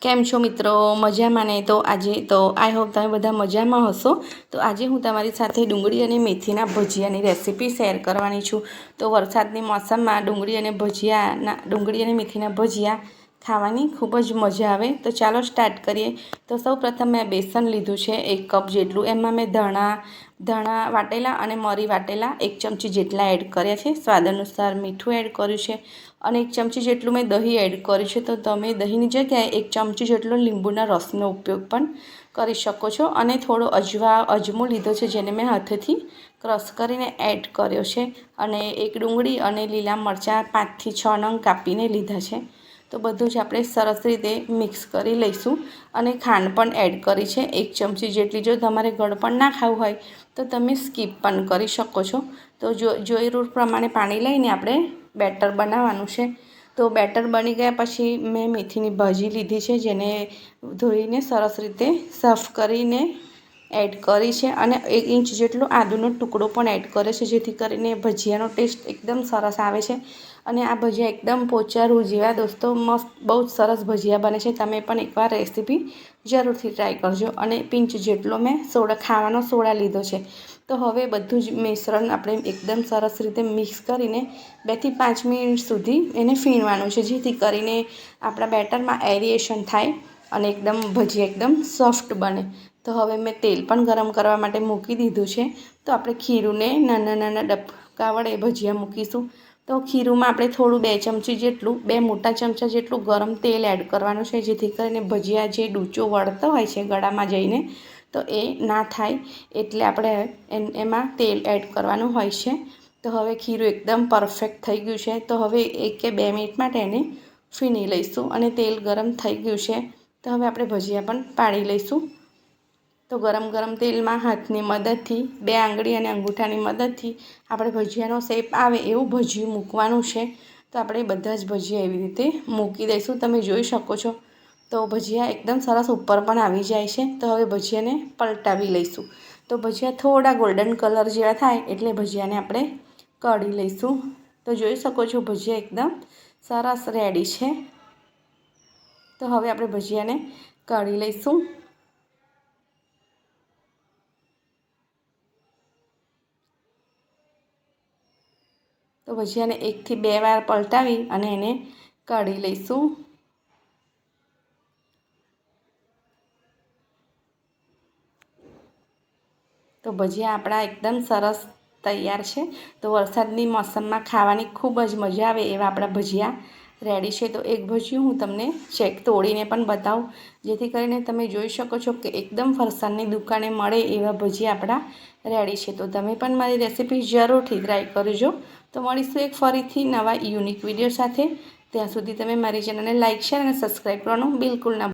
કેમ છો મિત્રો? મજામાં ને? તો આજે, તો આઈ હોપ તમે બધા મજામાં હશો. તો આજે હું તમારી સાથે ડુંગળી અને મેથીના ભજીયાની રેસીપી શેર કરવાની છું. તો વરસાદની મોસમમાં ડુંગળી અને ભજીયાના, ડુંગળી અને મેથીના ભજીયા ખાવાની ખૂબ જ મજા આવે. તો ચાલો સ્ટાર્ટ કરીએ. તો સૌ પ્રથમ મેં બેસન લીધું છે, એક કપ જેટલું. એમાં મેં ધાણા ધાણા વાટેલા અને મરી વાટેલા એક ચમચી જેટલા એડ કર્યા છે. સ્વાદ અનુસાર મીઠું એડ કર્યું છે અને એક ચમચી જેટલું મેં દહીં એડ કર્યું છે. તો તમે દહીંની જગ્યાએ એક ચમચી જેટલો લીંબુના રસનો ઉપયોગ પણ કરી શકો છો. અને થોડો અજવા, અજમો લીધો છે, જેને મેં હાથેથી ક્રશ કરીને એડ કર્યો છે. અને એક ડુંગળી અને લીલા મરચાં પાંચથી છ નંગ કાપીને લીધા છે. તો બધું જ આપણે સરસ રીતે મિક્સ કરી લઈશું અને ખાંડ પણ એડ કરી છે. એક ચમચી જેટલી જો તમારે ગળપણ ના ખાવું હોય તો તમે સ્કીપ પણ કરી શકો છો. તો જો જરૂર પ્રમાણે પાણી લઈને આપણે બેટર બનાવવાનું છે. તો બેટર બની ગયા પછી મેં મેથીની ભાજી લીધી છે, જેને ધોઈને સરસ રીતે સાફ કરીને એડ કરી છે અને એક ઇંચ જેટલો આદુનો ટુકડો પણ એડ કરે છે, જેથી કરીને ભજીયાનો ટેસ્ટ એકદમ સરસ આવે છે. અને આ ભજીયા એકદમ પોચા રૂ જેવા દોસ્તો, મસ્ત, બહુ જ સરસ ભજીયા બને છે. તમે પણ એકવાર રેસીપી જરૂરથી ટ્રાય કરજો. અને પિંચ જેટલો મેં સોડા, ખાવાનો સોડા લીધો છે. તો હવે બધું જ મિશ્રણ આપણે એકદમ સરસ રીતે મિક્સ કરીને બેથી પાંચ મિનિટ સુધી એને ફીણવાનું છે, જેથી કરીને આપણા બેટરમાં એરિએશન થાય. અને એકદમ ભજીયા એકદમ સોફ્ટ બને. તો હવે મેં તેલ પણ ગરમ કરવા માટે મૂકી દીધું છે. તો આપણે ખીરુંને નાના નાના ડબકા વડે ભજીયા મૂકીશું. તો ખીરુંમાં આપણે થોડું બે ચમચી જેટલું, બે મોટા ચમચા જેટલું ગરમ તેલ એડ કરવાનું છે, જેથી કરીને ભજીયા જે ડૂચો વળતો હોય છે ગળામાં જઈને, તો એ ના થાય. એટલે આપણે એમાં તેલ એડ કરવાનું હોય છે. તો હવે ખીરું એકદમ પરફેક્ટ થઈ ગયું છે. તો હવે એક કે બે મિનિટ માટે એને ફીણી લઈશું અને તેલ ગરમ થઈ ગયું છે. તો હવે આપણે ભજીયા પણ પાડી લઈશું. તો ગરમ ગરમ તેલમાં હાથની મદદથી, બે આંગળી અને અંગૂઠાની મદદથી આપણે ભજીયાનો શેપ આવે એવું ભજીયું મૂકવાનું છે. તો આપણે બધા જ ભજીયા એવી રીતે મૂકી દઈશું. તમે જોઈ શકો છો. તો ભજીયા એકદમ સરસ ઉપર પણ આવી જાય છે. તો હવે ભજીયાને પલટાવી લઈશું. તો ભજીયા થોડા ગોલ્ડન કલર જેવા થાય એટલે ભજીયાને આપણે કાઢી લઈશું. તો જોઈ શકો છો, ભજીયા એકદમ સરસ રેડી છે. તો હવે આપણે ભજીયાને કાઢી લઈશું. તો ભજીયાને એકથી બે વાર પલટાવી અને એને કાઢી લઈશું. તો ભજીયા આપણા એકદમ સરસ તૈયાર છે. તો વરસાદની મોસમમાં ખાવાની ખૂબ જ મજા આવે એવા આપણા ભજીયા. રેડી છે, તો એક ભજીયું હું તમને ચેક તોડીને પણ બતાવું. જેથી કરીને તમે જોઈ શકો છો કે એકદમ ફરસાણની દુકાને મળે એવા ભજીયા આપણા રેડી છે. તો તમે પણ મારી રેસીપી જરૂરથી ટ્રાય કરજો. તો મળીશું એક ફરીથી નવા યુનિક વીડિયો સાથે. ત્યાં સુધી તમે મારી ચેનલને લાઇક શેર અને સબસ્ક્રાઈબ કરવાનું બિલકુલ ના